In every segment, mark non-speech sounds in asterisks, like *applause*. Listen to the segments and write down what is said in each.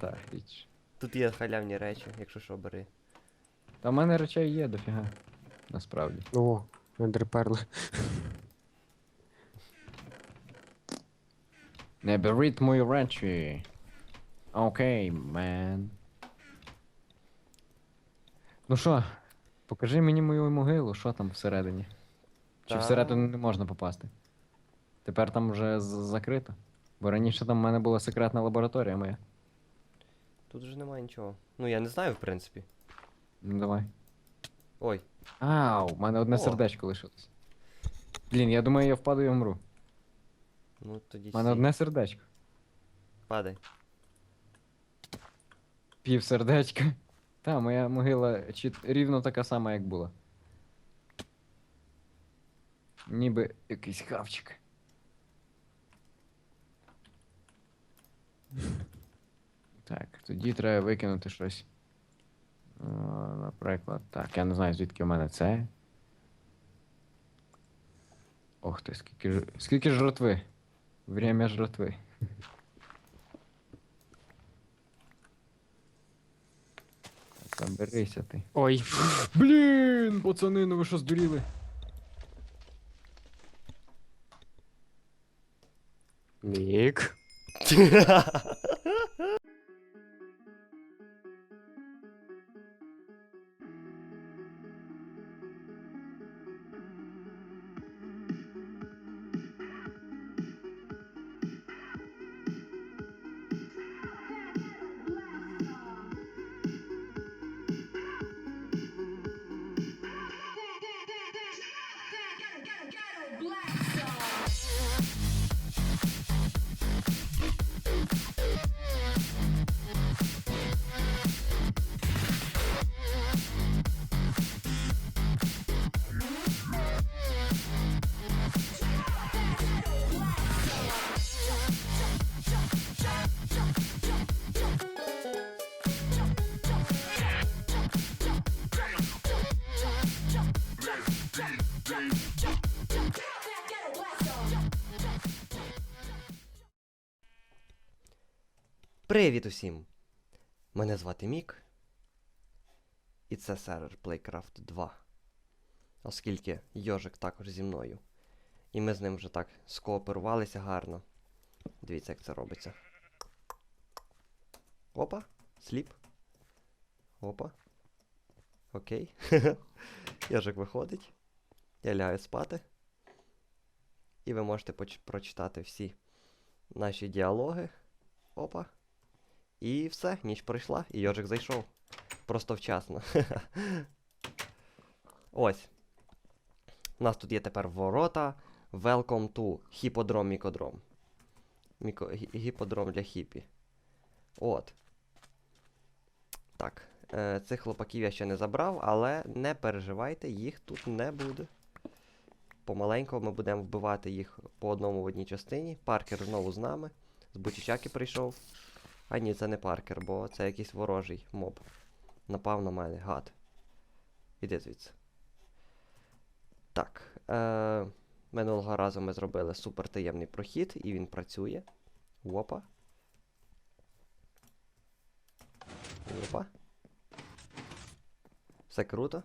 Так, річ. Тут є халявні речі, якщо що, бери. Та в мене речей є дофіга. Насправді. О, ендерперли. Не беріть мої речі. Окей, мен. Ну що, покажи мені мою могилу, що там всередині. Чи Та- всередину не можна попасти? Тепер там вже з- закрито. Бо раніше там в мене була секретна лабораторія моя. Тут вже немає нічого. Ну я не знаю, в принципі. Ну давай. Ой, Ау, в мене одне О. сердечко лишилось. Блін, я думаю, я впаду і умру. ну тоді У мене стій. одне сердечко. Падай. Пів сердечка. *laughs* Та, моя могила чіт... рівно така сама, як була. Ніби якийсь хавчик. *laughs* Так, тоді треба викинути щось. Наприклад, так, я не знаю, звідки в мене це. Ох ти, скільки ж. Скільки ж жратви? Время жратви. Заберися ти. Ой. Блін, пацани, ну ви що здуріли? Нік. *laughs* Привіт усім! Мене звати Мік. І це сервер Playcraft 2. Оскільки Йожик також зі мною. І ми з ним вже так скооперувалися гарно. Дивіться, як це робиться. Опа, сліп. Опа. Окей. *laughs* Йожик виходить. Я лягаю спати. І ви можете прочитати всі наші діалоги. Опа. І все, ніч пройшла, і Йожик зайшов. Просто вчасно. *laughs* Ось. У нас тут є тепер ворота. Welcome to Хіподром Мікодром. Міко... Гіподром для хіпі. От. Так. Е, цих хлопаків я ще не забрав, але не переживайте, їх тут не буде. Помаленьку ми будемо вбивати їх по одному в одній частині. Паркер знову з нами. З Бутічаки прийшов. А ні, це не паркер, бо це якийсь ворожий моб. Напав на мене, гад. Іди звідси. Так. Е- минулого разу ми зробили супертаємний прохід, і він працює. Опа. Опа. Все круто.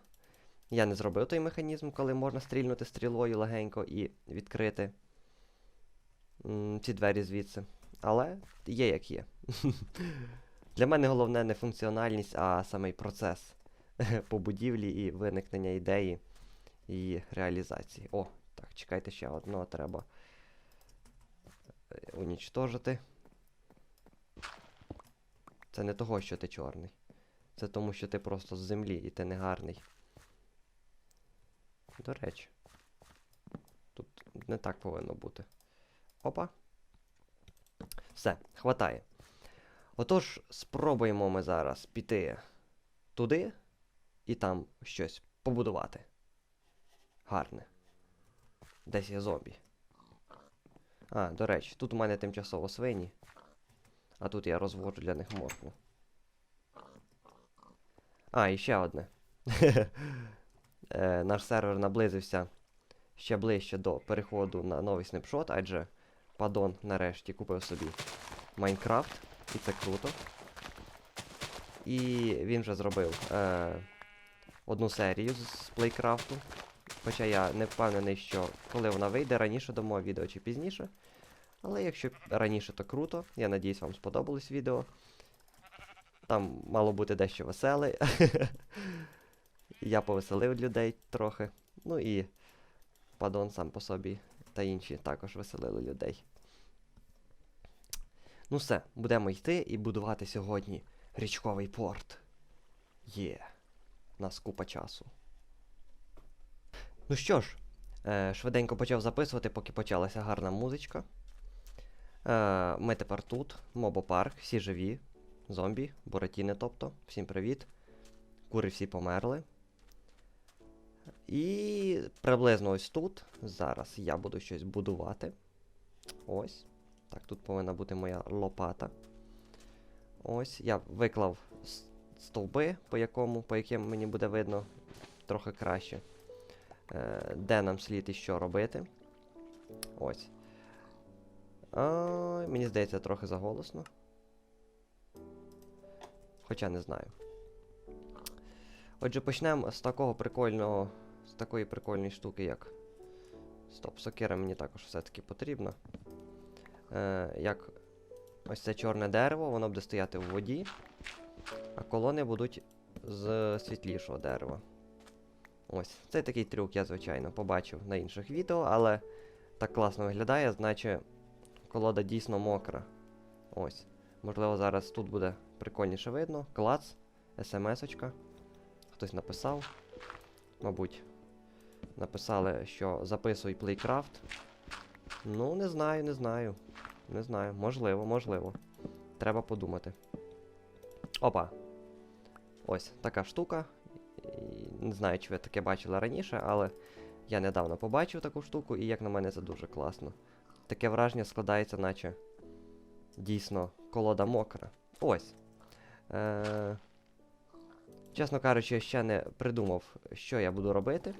Я не зробив той механізм, коли можна стрільнути стрілою легенько і відкрити ці двері звідси. Але є як є. *laughs* Для мене головне не функціональність, а самий процес *laughs* по будівлі і виникнення ідеї і реалізації. О, так, чекайте ще одного треба е, унічтожити. Це не того, що ти чорний. Це тому, що ти просто з землі і ти не гарний. До речі. Тут не так повинно бути. Опа. Все, хватає. Отож, спробуємо ми зараз піти туди і там щось побудувати. Гарне. Десь є зомбі. А, до речі, тут у мене тимчасово свині. А тут я розводжу для них моркву. А, і ще одне. *laughs* е, наш сервер наблизився ще ближче до переходу на новий снапшот, адже падон нарешті купив собі Майнкрафт, і це круто. і він вже зробив е, одну серію з, плейкрафту. Хоча я не впевнений, що коли вона вийде, раніше до мого відео чи пізніше. Але якщо раніше, то круто. Я надіюсь, вам сподобалось відео. Там мало бути дещо веселе. *laughs* Я повеселив людей трохи. Ну і падон сам по собі та інші також веселили людей. Ну все, будемо йти і будувати сьогодні річковий порт. Є. Нас купа часу. Ну що ж, е, швиденько почав записувати, поки почалася гарна музичка. Е, ми тепер тут, мобопарк, всі живі. Зомбі, буратіни, тобто. Всім привіт. Кури всі померли. І приблизно ось тут. Зараз я буду щось будувати. Ось. Так, тут повинна бути моя лопата. Ось. Я виклав стовби, по якому, по яким мені буде видно трохи краще. Е, де нам слід і що робити. Ось. А, мені здається, трохи заголосно. Хоча не знаю. Отже, почнемо з такого прикольного. З такої прикольної штуки, як. Стоп, сокира мені також все-таки потрібна. Е, як ось це чорне дерево, воно буде стояти в воді, а колони будуть з світлішого дерева. Ось, це такий трюк, я, звичайно, побачив на інших відео, але так класно виглядає, значить колода дійсно мокра. Ось. Можливо, зараз тут буде прикольніше видно. Клац, смс-очка. Хтось написав. Мабуть, написали, що записуй плейкрафт. Ну, не знаю, не знаю. Не знаю. Можливо, можливо. Треба подумати. Опа. Ось така штука. Не знаю, чи ви таке бачили раніше, але я недавно побачив таку штуку, і як на мене це дуже класно. Таке враження складається, наче дійсно колода мокра. Ось. Е- чесно кажучи, я ще не придумав, що я буду робити,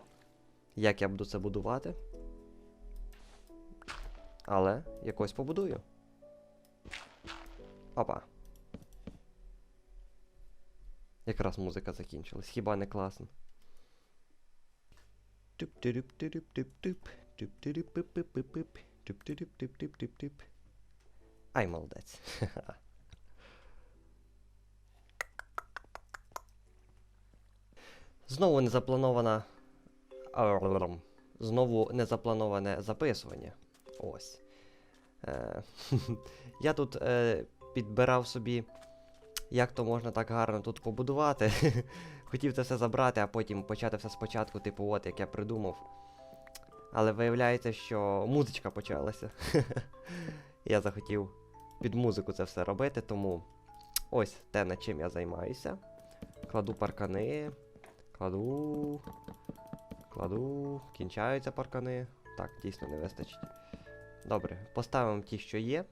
як я буду це будувати. Але якось побудую. Опа. Якраз музика закінчилась, хіба не класно? Ай, молодець. *laughs* Знову незапланована. Арлррм. Знову незаплановане записування. Ось. Е, *laughs* Я тут е, підбирав собі, як то можна так гарно тут побудувати. *laughs* Хотів це все забрати, а потім почати все спочатку, типу, от як я придумав. Але виявляється, що музичка почалася. *laughs* я захотів під музику це все робити, тому ось те, над чим я займаюся. Кладу паркани. Кладу. Кладу. Кінчаються паркани. Так, дійсно не вистачить. Добре, поставимо ті, що є.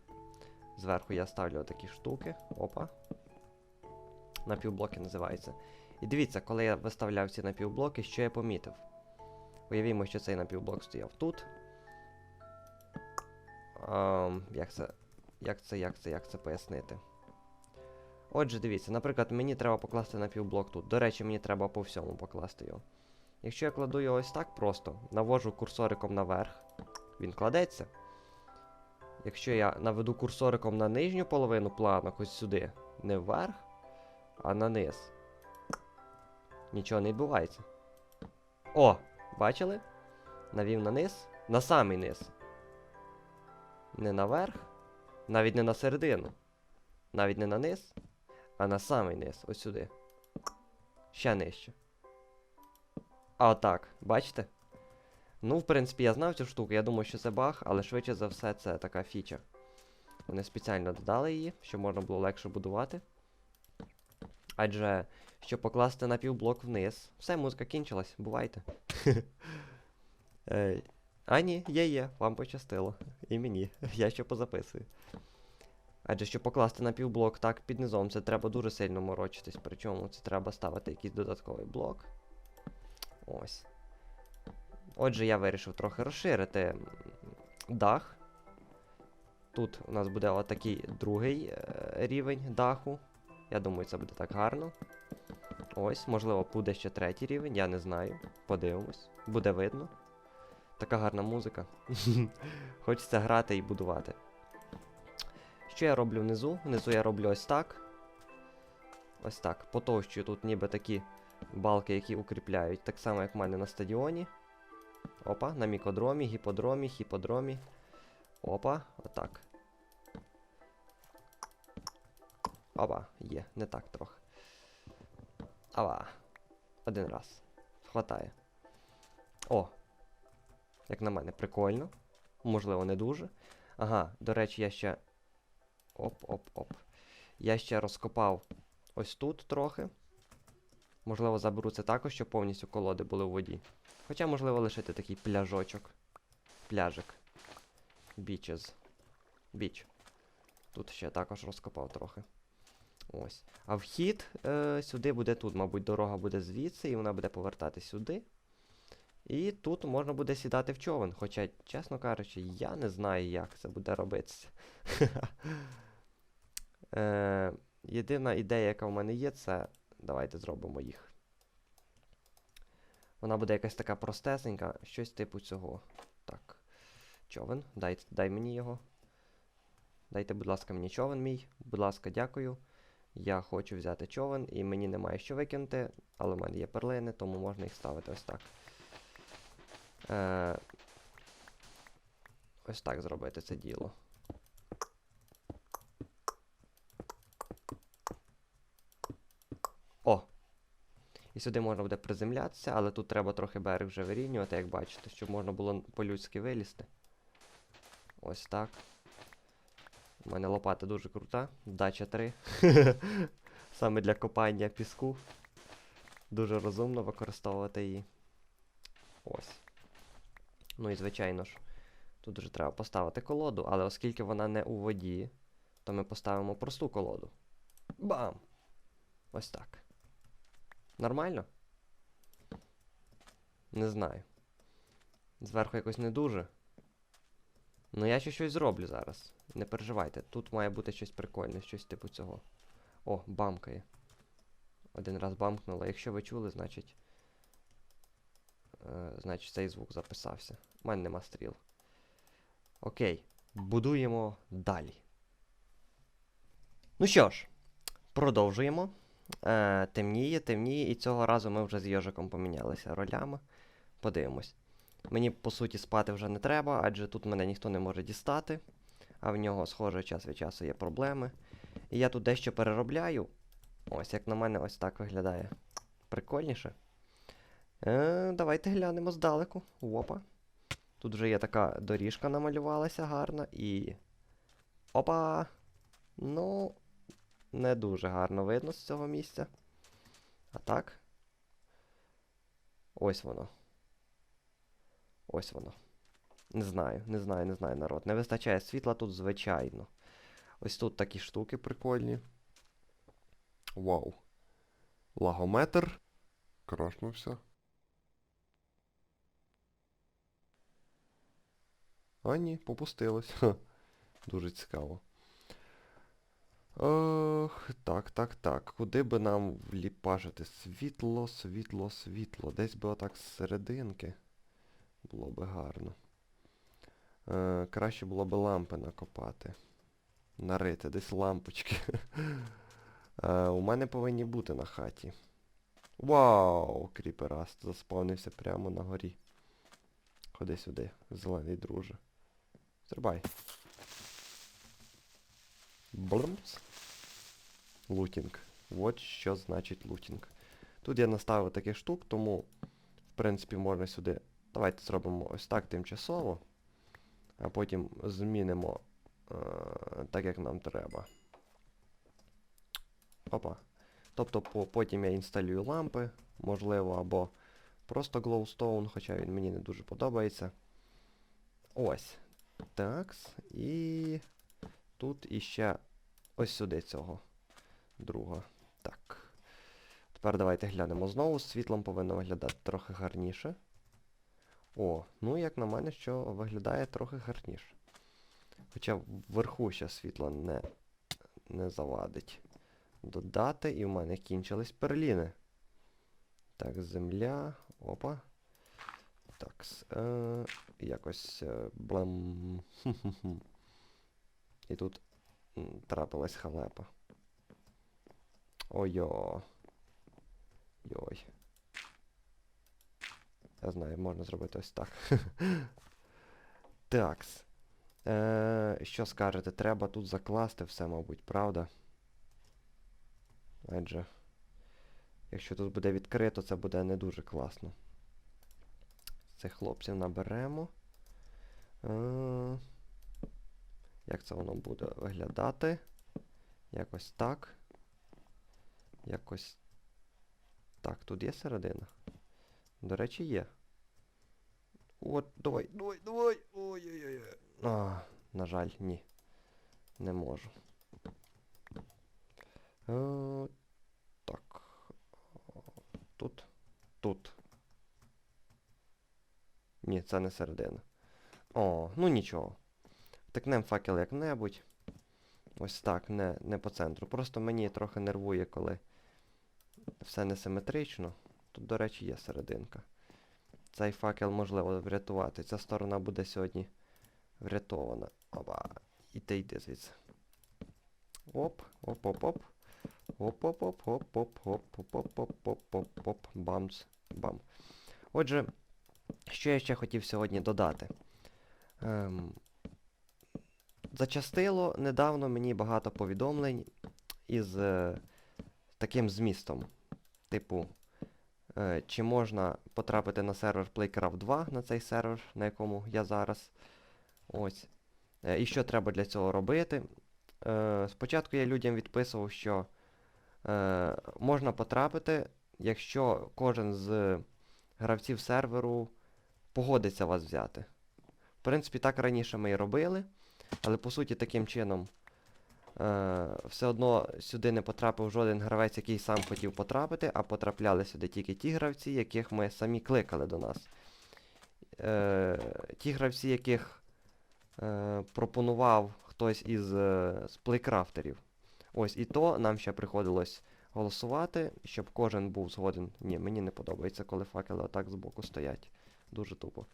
Зверху я ставлю такі штуки. Опа. Напівблоки називаються. І дивіться, коли я виставляв ці напівблоки, що я помітив. Уявімо, що цей напівблок стояв тут. Ем, як це. Як це, як це, як це пояснити? Отже, дивіться, наприклад, мені треба покласти напівблок тут. До речі, мені треба по всьому покласти його. Якщо я кладу його ось так просто, навожу курсориком наверх, він кладеться. Якщо я наведу курсориком на нижню половину планок, ось сюди, не вверх, а на низ. Нічого не відбувається. О! Бачили? Навів на низ, на самий низ. Не наверх, навіть не на середину. Навіть не на низ, а на самий низ, ось сюди. Ще нижче. А отак, бачите? Ну, в принципі, я знав цю штуку, я думаю, що це баг, але швидше за все це така фіча. Вони спеціально додали її, щоб можна було легше будувати. Адже, щоб покласти напівблок вниз. Все, музика кінчилась, бувайте. *laughs* А ні, є є, вам пощастило. І мені. *laughs* Я ще позаписую. Адже щоб покласти напівблок так під низом, це треба дуже сильно морочитись. Причому це треба ставити якийсь додатковий блок. Ось. Отже, я вирішив трохи розширити дах. Тут у нас буде отакий другий е, рівень даху. Я думаю, це буде так гарно. Ось, можливо, буде ще третій рівень, я не знаю. Подивимось. Буде видно. Така гарна музика. *laughs* Хочеться грати і будувати. Що я роблю внизу? Внизу я роблю ось так. Ось так. Потовщую тут ніби такі балки, які укріпляють. Так само, як в мене на стадіоні. Опа, на мікодромі, гіподромі, хіподромі. Опа, отак. Опа, є, не так трохи. Ава. Один раз. Хватає. О. Як на мене, прикольно. Можливо, не дуже. Ага, до речі, я ще. Оп-оп-оп. Я ще розкопав ось тут трохи. Можливо, заберу це також, щоб повністю колоди були у воді. Хоча, можливо, лишити такий пляжочок. Пляжик. Бічез. Біч. Тут ще також розкопав трохи. Ось. А вхід е, сюди буде тут, мабуть, дорога буде звідси, і вона буде повертати сюди. І тут можна буде сідати в човен. Хоча, чесно кажучи, я не знаю, як це буде робитися. *laughs* е, єдина ідея, яка в мене є, це. Давайте зробимо їх. Вона буде якась така простесенька, щось типу цього. Так. Човен, дай, дай мені його. Дайте, будь ласка, мені човен мій. Будь ласка, дякую. Я хочу взяти човен, і мені немає що викинути, але в мене є перлини, тому можна їх ставити ось так. Е, ось так зробити це діло. О! І сюди можна буде приземлятися, але тут треба трохи берег вже вирівнювати, як бачите, щоб можна було по-людськи вилізти. Ось так. У мене лопата дуже крута. Дача 3. *laughs* Саме для копання піску. Дуже розумно використовувати її. Ось. Ну і звичайно ж, тут вже треба поставити колоду, але оскільки вона не у воді, то ми поставимо просту колоду. Бам! Ось так. Нормально? Не знаю. Зверху якось не дуже. Ну я ще щось зроблю зараз. Не переживайте. Тут має бути щось прикольне, щось типу цього. О, бамкає. Один раз бамкнуло. Якщо ви чули, значить. Е, значить цей звук записався. У мене нема стріл. Окей. Будуємо далі. Ну що ж, продовжуємо. Е, темніє, темніє, і цього разу ми вже з Йожиком помінялися ролями. Подивимось. Мені, по суті, спати вже не треба, адже тут мене ніхто не може дістати, а в нього, схоже, час від часу є проблеми. І я тут дещо переробляю. Ось, як на мене, ось так виглядає. Прикольніше. Е, давайте глянемо здалеку. Опа. Тут вже є така доріжка намалювалася гарна і. Опа! Ну, не дуже гарно видно з цього місця. А так. Ось воно. Ось воно. Не знаю, не знаю, не знаю, народ. Не вистачає світла тут, звичайно. Ось тут такі штуки прикольні. Вау. Лагометр. Крашнувся. А ні, попустилось. *laughs* Ха. Дуже цікаво. Ох, так, так, так. Куди би нам вліпажити? Світло, світло, світло. Десь би отак з серединки. Було би гарно. Е, краще було би лампи накопати. Нарити десь лампочки. *laughs* Е, у мене повинні бути на хаті. Вау! Кріпераст заспавнився прямо на горі. Ходи сюди, зелений друже. Стрибай. Блумс. Лутінг. От що значить лутінг. Тут я наставив таких штук, тому, в принципі, можна сюди. Давайте зробимо ось так тимчасово. А потім змінимо е, так, як нам треба. Опа. Тобто по, потім я інсталюю лампи, можливо, або просто глоустone, хоча він мені не дуже подобається. Ось. Такс. І тут іще ось сюди цього друга. Так. Тепер давайте глянемо знову. Світлом повинно виглядати трохи гарніше. О, ну як на мене, що виглядає трохи гарніше. Хоча вверху ще світло не, не завадить. додати, і в мене кінчились перліни. Так, земля. Опа. Так, е, якось е, блам. *laughs* І тут трапилась халепа. Ой-йо. Йой. Я знаю, можна зробити ось так. *laughs* Такс. Е, що скажете? Треба тут закласти все, мабуть, правда? Адже. Якщо тут буде відкрито, це буде не дуже класно. Цих хлопців наберемо. Е, як це воно буде виглядати? Якось так. Якось. Так, тут є середина. До речі, є. От, давай, давай, давай. Ой-ой-ой. А, на жаль, ні. Не можу. Е, так. Тут. Тут. Ні, це не середина. О, ну нічого. Втикнем факел як-небудь. Ось так, не, не по центру. Просто мені трохи нервує, коли все несиметрично. Тут, до речі, є серединка. Цей факел можливо врятувати. Ця сторона буде сьогодні врятована. Опа. І ти йди звідси. Оп, оп, оп, оп. Оп, оп, оп, оп, оп, оп, оп, оп, оп, оп, оп, оп, бамц, бам. Отже, що я ще хотів сьогодні додати? Ем, зачастило недавно мені багато повідомлень із е, таким змістом. Типу, е, чи можна потрапити на сервер Playcraft 2, на цей сервер, на якому я зараз. Ось. Е, і що треба для цього робити? Е, спочатку я людям відписував, що е, можна потрапити, якщо кожен з гравців серверу погодиться вас взяти. В принципі, так раніше ми і робили, але по суті таким чином все одно сюди не потрапив жоден гравець, який сам хотів потрапити, а потрапляли сюди тільки ті гравці, яких ми самі кликали до нас. Е, ті гравці, яких е, пропонував хтось із, е, з плейкрафтерів. Ось і то нам ще приходилось голосувати, щоб кожен був згоден. Ні, мені не подобається, коли факели отак збоку стоять. Дуже тупо.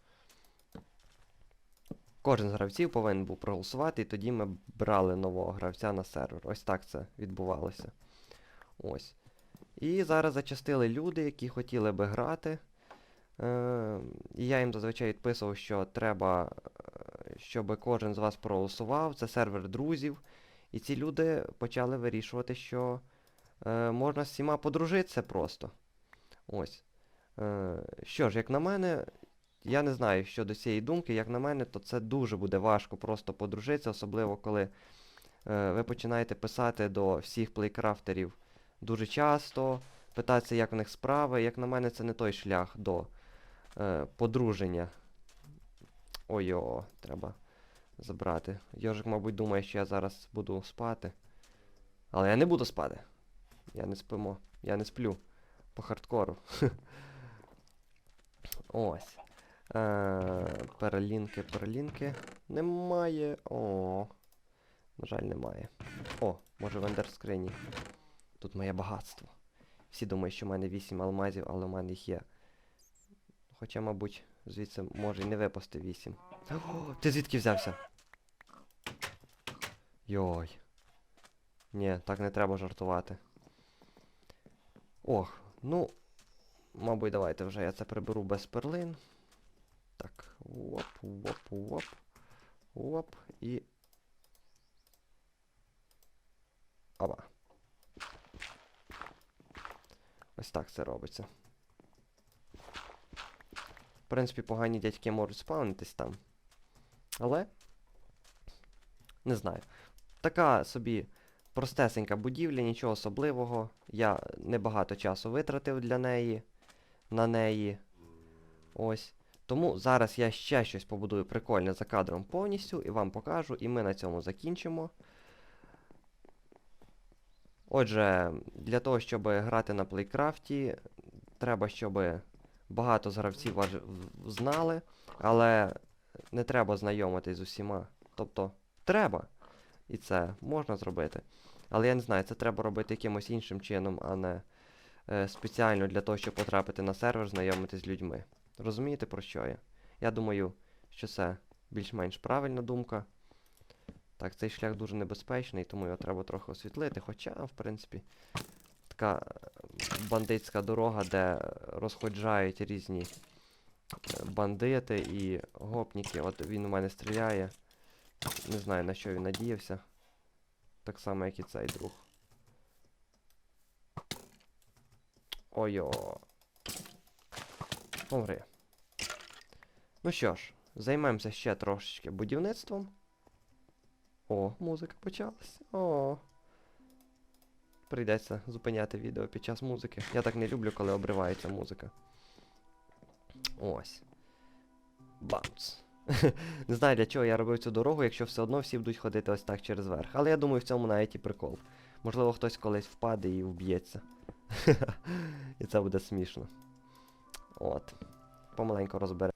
Кожен з гравців повинен був проголосувати, і тоді ми брали нового гравця на сервер. Ось так це відбувалося. Ось. І зараз зачастили люди, які хотіли би грати. Е, і я їм зазвичай відписував, що треба, е, щоб кожен з вас проголосував. Це сервер друзів. І ці люди почали вирішувати, що е, можна з всіма подружитися просто. Ось. Е, що ж, як на мене, я не знаю щодо цієї думки, як на мене, то це дуже буде важко просто подружитися, особливо коли е, ви починаєте писати до всіх плейкрафтерів дуже часто, питатися, як в них справи. Як на мене, це не той шлях до е, подруження. Ой-о, треба забрати. Йожик, мабуть, думає, що я зараз буду спати. Але я не буду спати. Я не спимо. Я не сплю. По хардкору. *laughs* Ось. Е, перелінки, перелінки. Немає. О. На жаль, немає. О, може в ендерскрині. Тут моє багатство. Всі думають, що в мене 8 алмазів, але в мене їх є. Хоча, мабуть, звідси може і не випасти 8. О, ти звідки взявся? Йой. Ні, так не треба жартувати. Ох, ну. Мабуть, давайте вже я це приберу без перлин. Так, воп, воп, воп. Воп і. Оба. Ось так це робиться. В принципі, погані дядьки можуть спавнитись там. Але. Не знаю. Така собі простесенька будівля, нічого особливого. Я небагато часу витратив для неї. На неї. Ось. Тому зараз я ще щось побудую прикольне за кадром повністю і вам покажу, і ми на цьому закінчимо. Отже, для того, щоб грати на плейкрафті, треба, щоб багато з гравців знали, але не треба знайомитись з усіма. Тобто, треба. І це можна зробити. Але я не знаю, це треба робити якимось іншим чином, а не е, спеціально для того, щоб потрапити на сервер, знайомитись з людьми. Розумієте, про що я? Я думаю, що це більш-менш правильна думка. Так, цей шлях дуже небезпечний, тому його треба трохи освітлити. Хоча, в принципі, така бандитська дорога, де розходжають різні е, бандити і гопніки. От він у мене стріляє. Не знаю на що він надіявся. Так само, як і цей друг. Ой-о. Помри. Ну що ж, займемося ще трошечки будівництвом. О, музика почалась. О. Прийдеться зупиняти відео під час музики. Я так не люблю, коли обривається музика. Ось. Бамц. *laughs* Не знаю, для чого я робив цю дорогу, якщо все одно всі будуть ходити ось так через верх. Але я думаю, в цьому навіть і прикол. Можливо, хтось колись впаде і вб'ється. *laughs* і це буде смішно. От. Помаленьку розбере.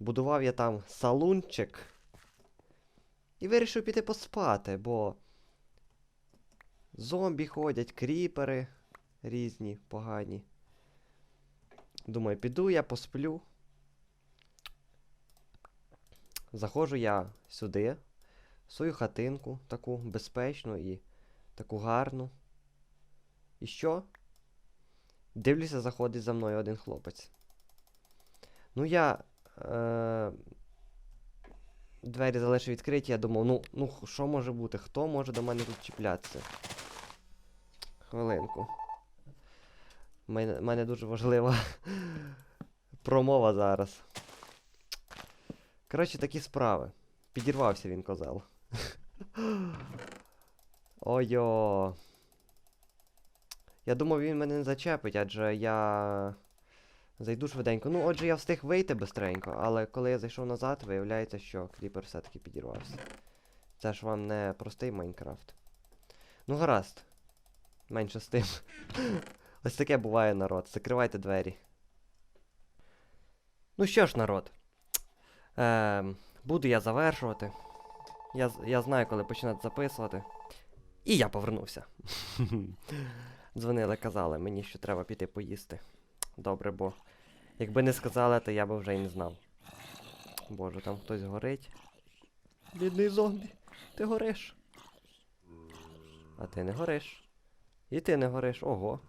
Будував я там салунчик. І вирішив піти поспати, бо зомбі ходять, кріпери різні, погані. Думаю, піду я посплю. Заходжу я сюди, в свою хатинку, таку безпечну і таку гарну. І що? Дивлюся, заходить за мною один хлопець. Ну, я. Е- двері залишив відкриті, я думав, ну, ну що може бути? Хто може до мене тут чіплятися? Хвилинку. Мене, мене дуже важлива *laughs* промова зараз. Коротше, такі справи. Підірвався він, козел. *laughs* Ой-о. Я думав, він мене не зачепить, адже я зайду швиденько. Ну, отже, я встиг вийти бистренько, але коли я зайшов назад, виявляється, що кріпер все-таки підірвався. Це ж вам не простий Майнкрафт. Ну, гаразд. Менше з тим. Ось таке буває, народ. Закривайте двері. Ну що ж, народ. Ем, буду я завершувати. Я, я знаю, коли починати записувати. І я повернувся. *laughs* Дзвонили, казали мені, що треба піти поїсти. Добре, бо якби не сказали, то я би вже й не знав. Боже, там хтось горить. Бідний зомбі, ти гориш. А ти не гориш. І ти не гориш. Ого.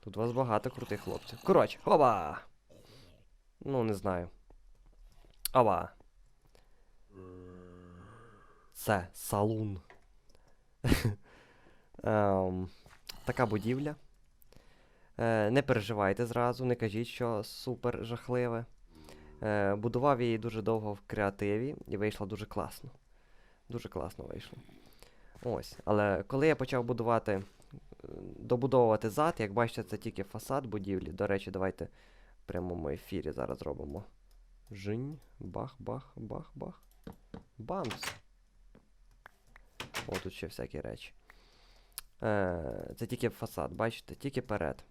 Тут у вас багато крутих хлопців. Коротше, оба! Ну, не знаю. Оба. Це салун. *laughs* Ем, така будівля. Е, не переживайте зразу, не кажіть, що супер жахливе. Е, будував її дуже довго в креативі і вийшло дуже класно. Дуже класно вийшло. Ось. Але коли я почав будувати, добудовувати зад, як бачите, це тільки фасад будівлі. До речі, давайте в прямому ефірі зараз робимо. Жинь, бах, бах, бах, бах. Бамс. О, тут ще всякі речі. Е, це тільки фасад, бачите, тільки перед.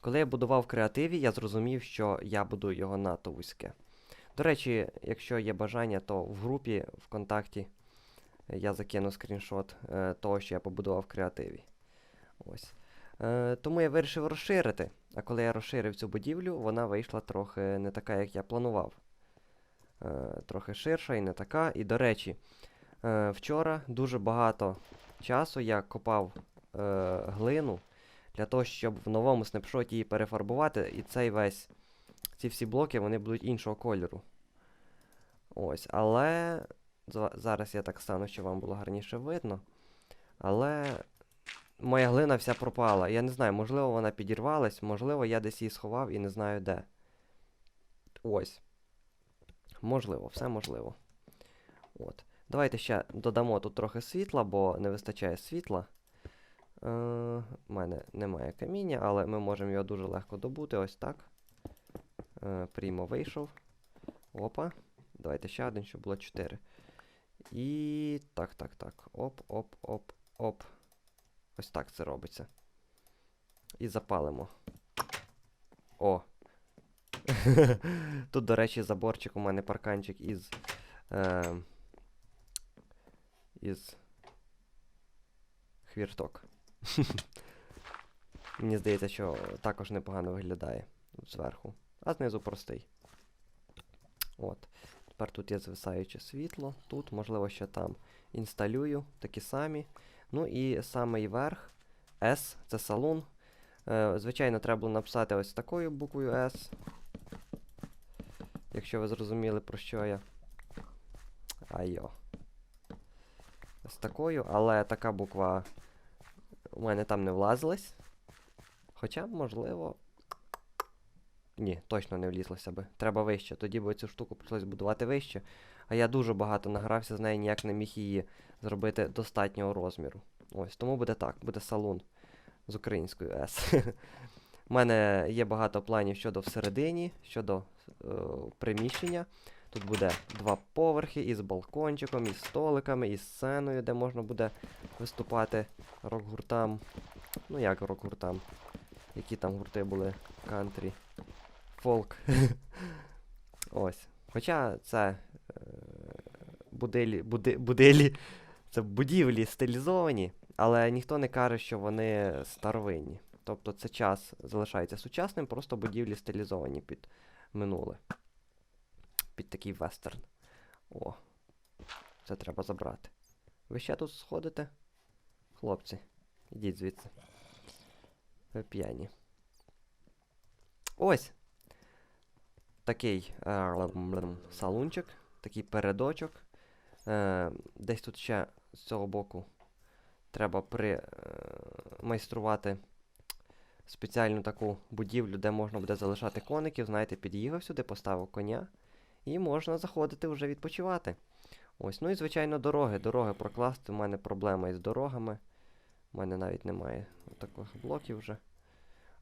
Коли я будував в креативі, я зрозумів, що я будую його надто вузьке. До речі, якщо є бажання, то в групі ВКонтакті я закину скріншот е, того, що я побудував в креативі. Ось. Е, тому я вирішив розширити. А коли я розширив цю будівлю, вона вийшла трохи не така, як я планував. Е, трохи ширша і не така. І, до речі, е, вчора дуже багато часу я копав е, глину для того, щоб в новому снапшоті її перефарбувати, і цей весь, ці всі блоки вони будуть іншого кольору. Ось, але зараз я так стану, щоб вам було гарніше видно. Але моя глина вся пропала. Я не знаю, можливо, вона підірвалась, можливо, я десь її сховав і не знаю де. Ось. Можливо, все можливо. От. Давайте ще додамо тут трохи світла, бо не вистачає світла. Е, У мене немає каміння, але ми можемо його дуже легко добути. Ось так. Е, Прімо вийшов. Опа. Давайте ще один, щоб було 4. І. Так, так, так. Оп, оп, оп, оп. Ось так це робиться. І запалимо. О. *laughs* Тут, до речі, заборчик у мене парканчик із. Е, із. Хвірток. *laughs* Мені здається, що також непогано виглядає зверху. А знизу простий. От. Тепер тут є звисаюче світло. Тут, можливо, ще там. Інсталюю такі самі. Ну і самий верх S, це салон. Е, звичайно, треба було написати ось такою буквою S. Якщо ви зрозуміли, про що я. Айо. Ось такою, але така буква у мене там не влазилась. Хоча, можливо. Ні, точно не влізлося би. Треба вище. Тоді би цю штуку прийшлось будувати вище. А я дуже багато награвся з нею, ніяк не міг її зробити достатнього розміру. Ось, тому буде так, буде салон з українською S. У мене є багато планів щодо всередині, щодо е, приміщення. Тут буде два поверхи із балкончиком, із столиками, із сценою, де можна буде виступати рок-гуртам. Ну як рок-гуртам? Які там гурти були? Кантрі, фолк. *laughs* Ось. Хоча це е, буделі, буди, буделі, це будівлі стилізовані, але ніхто не каже, що вони старовинні. Тобто це час залишається сучасним, просто будівлі стилізовані під минуле. Під такий вестерн. О, це треба забрати. Ви ще тут сходите? Хлопці, ідіть звідси. Ви п'яні. Ось. Такий е, салунчик, такий передочок. Е, десь тут ще з цього боку треба примайструвати спеціальну таку будівлю, де можна буде залишати коників. Знаєте, під'їхав сюди, поставив коня, і можна заходити вже відпочивати. Ось, ну і звичайно, дороги. Дороги прокласти. У мене проблема із дорогами. У мене навіть немає таких блоків вже.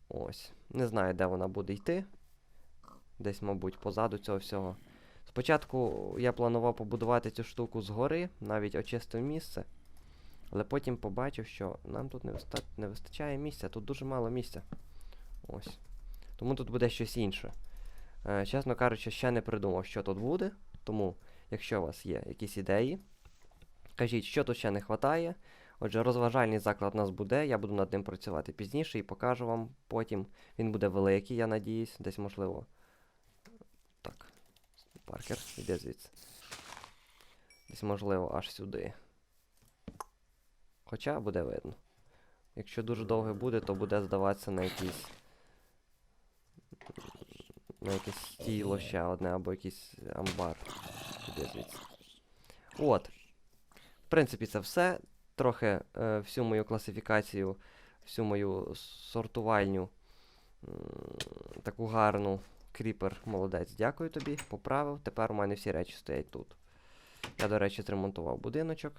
Ось. Не знаю, де вона буде йти. Десь, мабуть, позаду цього всього. Спочатку я планував побудувати цю штуку згори, навіть очистив місце. Але потім побачив, що нам тут не, виста... не вистачає місця, тут дуже мало місця. Ось. Тому тут буде щось інше. Е, чесно кажучи, ще не придумав, що тут буде. Тому, якщо у вас є якісь ідеї, кажіть, що тут ще не вистачає. Отже, розважальний заклад у нас буде, я буду над ним працювати пізніше і покажу вам потім. Він буде великий, я надіюсь, десь можливо. Паркер, іде звідси. Десь, можливо, аж сюди. Хоча буде видно. Якщо дуже довгий буде, то буде здаватися на якийсь. На якесь стіло ще одне, або якийсь амбар. Іде звідси. От. В принципі, це все. Трохи е, всю мою класифікацію, всю мою сортувальню м, таку гарну кріпер молодець. Дякую тобі. Поправив. Тепер у мене всі речі стоять тут. Я, до речі, зремонтував будиночок.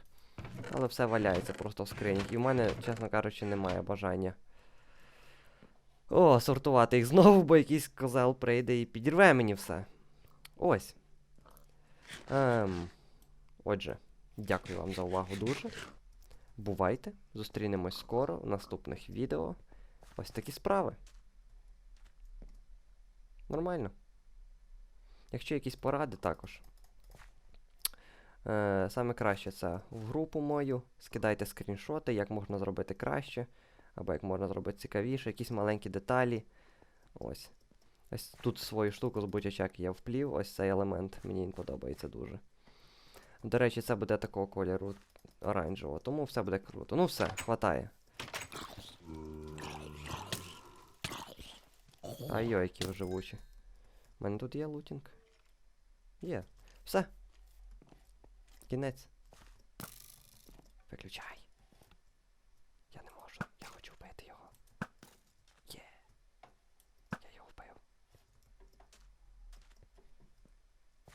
Але все валяється просто в скрині. І в мене, чесно кажучи, немає бажання. О, сортувати їх знову, бо якийсь козел прийде і підірве мені все. Ось. Ем, отже, дякую вам за увагу дуже. Бувайте. Зустрінемось скоро в наступних відео. Ось такі справи. Нормально. Якщо якісь поради також. Е, саме краще це в групу мою. Скидайте скріншоти, як можна зробити краще. Або як можна зробити цікавіше, якісь маленькі деталі. Ось. Ось тут свою штуку з будь-як я вплів. Ось цей елемент. Мені він подобається дуже. До речі, це буде такого кольору оранжевого, тому все буде круто. Ну все, хватає. Айо, які ви живучі. У мене тут є лутінг. Є. Все. Кінець. Виключай.